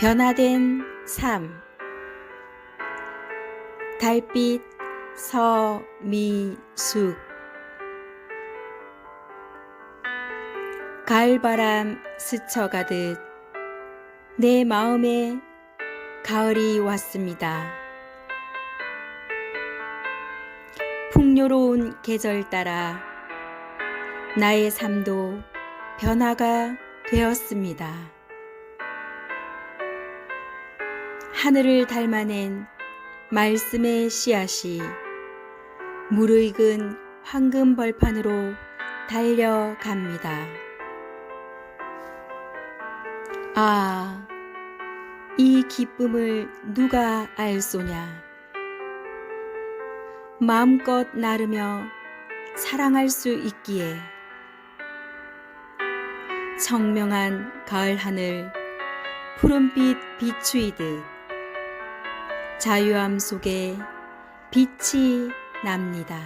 변화된 삶 달빛 서미숙 가을바람 스쳐가듯 내 마음에 가을이 왔습니다. 풍요로운 계절 따라 나의 삶도 변화가 되었습니다. 하늘을 닮아낸 말씀의 씨앗이 무르익은 황금 벌판으로 달려갑니다. 아, 이 기쁨을 누가 알소냐? 마음껏 나르며 사랑할 수 있기에 청명한 가을 하늘 푸른빛 비추이듯 자유함 속에 빛이 납니다.